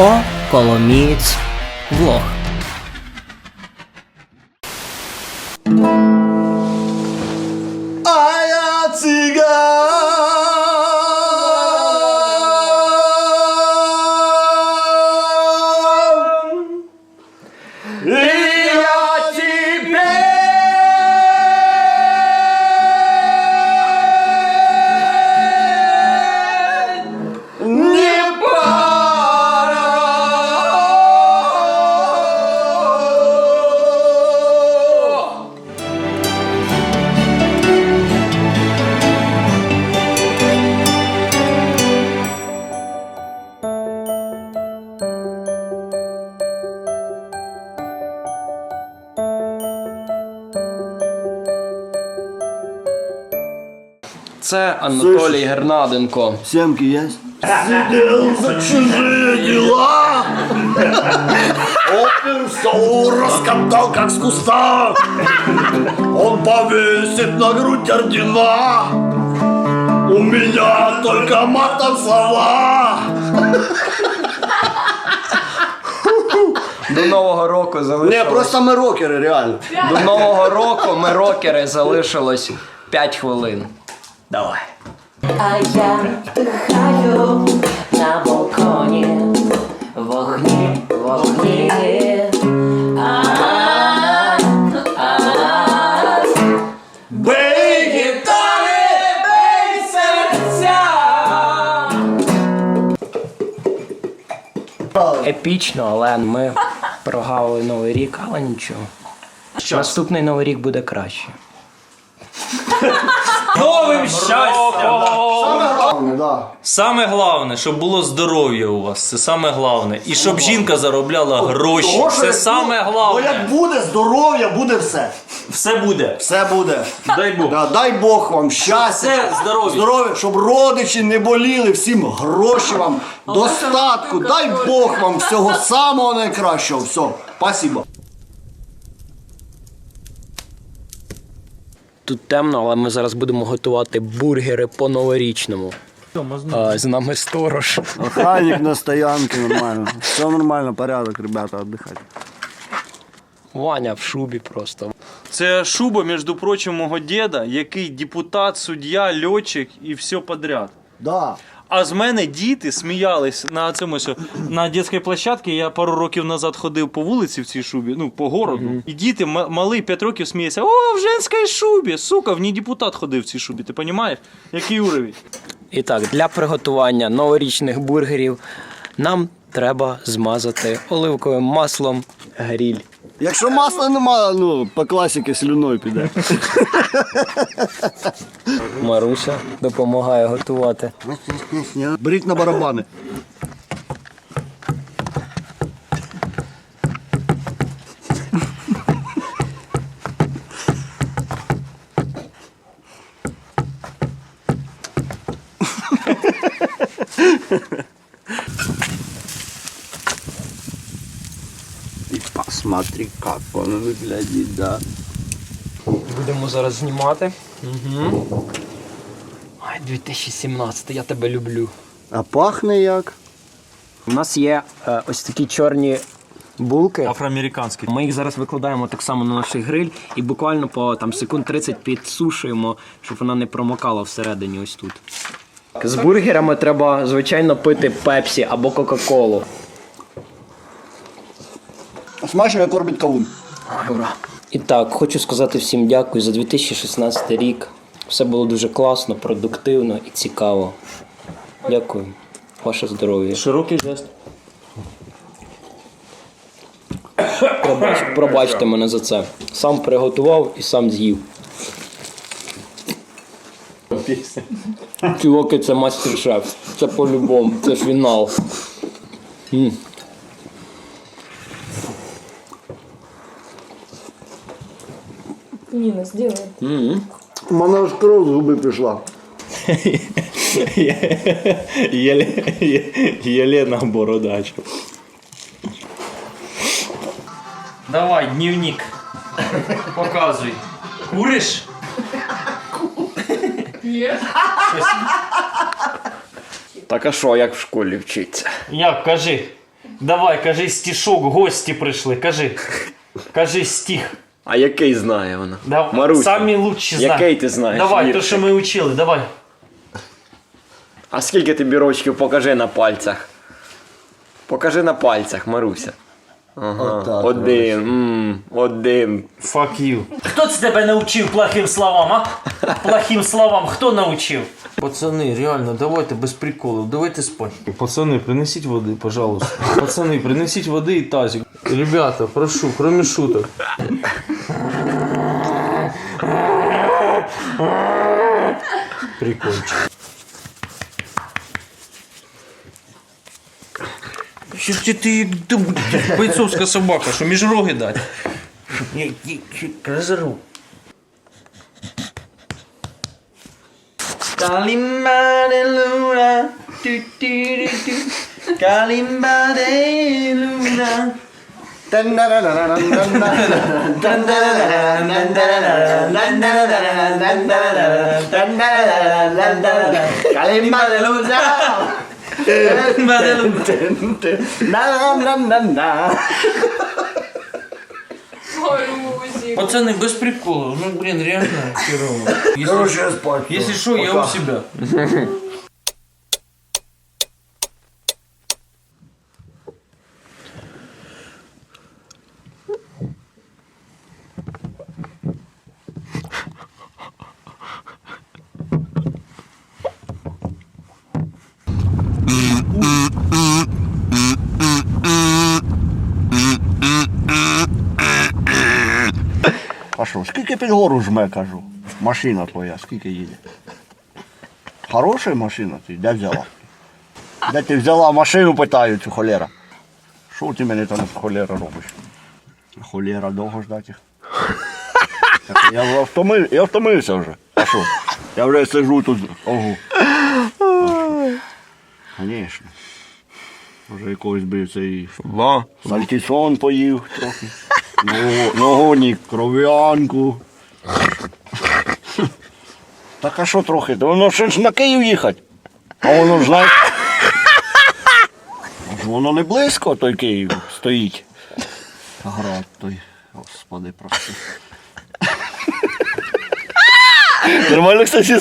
О Коломієць Влог. Це Анатолій Гернаденко. Семки есть? Сидел за чужие дела Оперся, раскатал как с куста Он повесит на грудь ордена У меня только матом слова До Нового року Не, залишилось. просто мы рокеры, реально До Нового року ми рокери залишилось 5 хвилин. Давай. А я дихаю на балконі вогні, вогні. Бей гитары, бей сердца Епічно, але ми прогавили новий рік, але нічого. Наступний новий рік буде краще. Новим щастям! Да Саме головне, щоб було здоров'я у вас. Це саме головне. І щоб жінка заробляла гроші. Того, що Це як саме Бо головне. як буде здоров'я, буде все. Все буде. Все буде. Дай Бог. Да, дай Бог вам щастя. Все здоров'я. Здоров'я, щоб родичі не боліли, всім гроші вам, достатку. Дай Бог вам всього самого найкращого. Все, спасибо. Тут темно, але ми зараз будемо готувати бургери по-новорічному. А, з нами сторож. Охранник на стоянке нормально. Все нормально, порядок, ребята, отдыхать. Ваня в шубі просто. Це шуба, між прочим, мого діда, який депутат, суддя, льотчик і все подряд. Да. А з мене діти сміялись на цьому що, на дитячій площадці. Я пару років назад ходив по вулиці в цій шубі, ну по городу. І діти малий 5 років сміється. О, в женській шубі! Сука, в ній депутат ходив в цій шубі. Ти розумієш? Який уровень? І так, для приготування новорічних бургерів нам треба змазати оливковим маслом гріль. Якщо масла немає, ну, по класіки слюною піде. Маруся допомагає готувати. Беріть на барабани. Посмотри, как он выглядит, да. Будемо зараз знімати. Угу. Ай, 2017, я тебе люблю. А пахне як? У нас є е, ось такі чорні булки. Афроамериканський. Ми їх зараз викладаємо так само на наш гриль і буквально по там секунд 30 підсушуємо, щоб вона не промокала всередині ось тут. З бургерами треба, звичайно, пити пепсі або Кока-Колу. Смачно як орбіт кавун. Ура! І так, хочу сказати всім дякую за 2016 рік. Все було дуже класно, продуктивно і цікаво. Дякую. Ваше здоров'я. Широкий жест. Пробач, пробачте мене за це. Сам приготував і сам з'їв. Чуваки, це мастер-шеф. Це по-любому, це фінал. М. Нина, сделай. У мене аж кров з губи пішла. Єлена Бородач. Давай, дневник. Показуй. Куриш? Так а що, як в школі вчиться? Як, кажи. Давай, кажи стішок, гості прийшли. Кажи. Кажи стих. А який знає вона? Давай. Маруся. Самі лучші знають. Який ти знаєш? Давай, то що ми учили, давай. А скільки тобі рочків покажи на пальцях? Покажи на пальцях, Маруся. Ага. Отак, один. м, один. Fuck you. Хто це тебе навчив плохим словам, а? Плохим словам хто навчив? Пацани, реально, давайте без приколів, давайте спати. Пацани, принесіть води, пожалуйста. Пацани, принесіть води і тазик. Ребята, прошу, кроме шуток. Прикольчик. Ти, ти, бойцовська собака, що між роги дати? Kalimba de luna, tu tu tu tu. Пацаны, без приколов. Ну, блин, реально херово. Если, Короче, я спать. если что, я у себя. Що, скільки під гору жме, кажу? Машина твоя, скільки їде? Хороша машина ти, де взяла? Де ти взяла машину, питаю цю холера. Що ти мене там холера робиш? Холера довго ждати їх. Так Я, втомив, я втомився вже. А що? Я вже сижу тут. Ого. Звісно. Вже якогось би цей Сальтісон поїв трохи. Ногу- Ногоні, кров'янку. Так а що трохи? Воно ще ж на Київ їхати. А воно ж знаєш. Воно не близько, той Київ стоїть. Град той. Господи, прости. Нормально, кстати,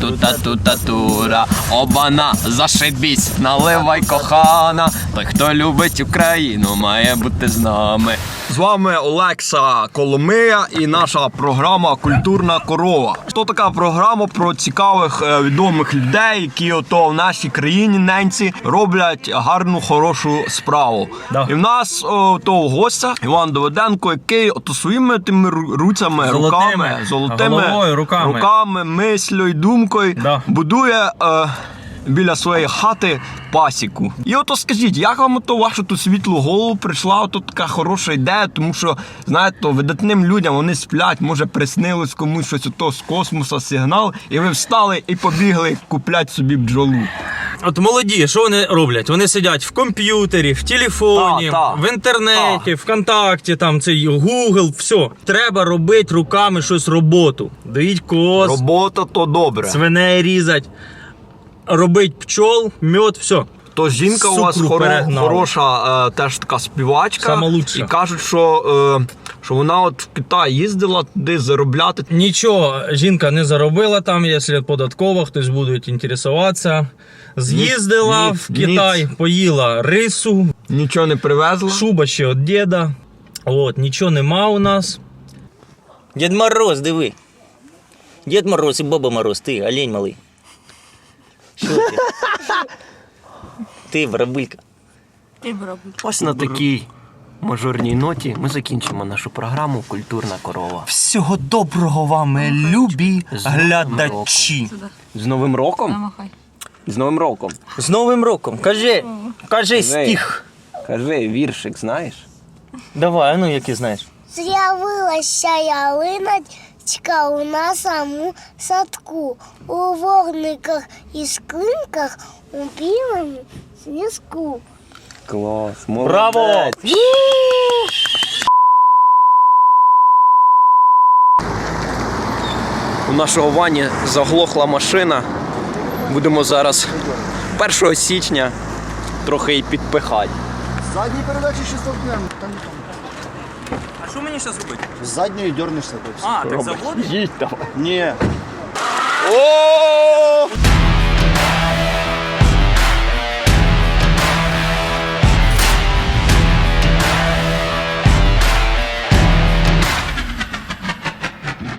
ту-та-ту-та-тура. Обана, зашибісь, наливай кохана. Той, хто любить Україну, має бути з нами. З вами Олекса Коломия і наша програма Культурна корова. Що така програма про цікавих е, відомих людей, які ото в нашій країні ненці роблять гарну хорошу справу. І в нас о, то в гостях Іван Доведенко, який ото своїми тими руцями, Золотими, руками, золотими головою, руками. руками, мислю думкою Да. будує. Е, Біля своєї хати пасіку. І ото скажіть, як вам ото вашу ту світлу голову прийшла ото така хороша ідея, тому що, знаєте, то видатним людям вони сплять, може приснилось комусь щось ото з космоса сигнал, і ви встали і побігли куплять собі бджолу. От молоді, що вони роблять? Вони сидять в комп'ютері, в телефоні, Та, та. в інтернеті, ВКонтакті, там цей Google, все. Треба робити руками щось роботу. Доїть коз, Робота то добре. свиней різать, робить пчол, мед, все. То жінка у вас хоро, хороша, е, теж така співачка. Сама лучша. І кажуть, що, е, що вона от в Китай їздила туди заробляти. Нічого, жінка не заробила там, якщо податково, хтось буде інтересуватися. З'їздила Ніц, в Китай, поїла рису, Нічого не привезла. шуба ще від діда. От, нічого нема у нас. Дед Мороз, диви. Дед Мороз і Баба Мороз, ти, олень малий. Що ти? Ти, барабулька. Ось на такій мажорній ноті ми закінчимо нашу програму Культурна корова. Всього доброго вам, любі З Новим глядачі. З Новим роком? З Новим роком. З Новим роком. Кажи, кажи Кажи. стих. Кажи, віршик, знаєш? Давай, а ну який знаєш. З'явилася ялиночка у нашому садку, у вогниках і скринках у білому сніжку. Клас, Браво! У нашого Вані заглохла машина. Будемо зараз 1 січня трохи її підпихати. Задній передачі 600 днем. А що мені зараз робити? З задньої дернешся. А, так заводиш? Їдь давай. Ні. О!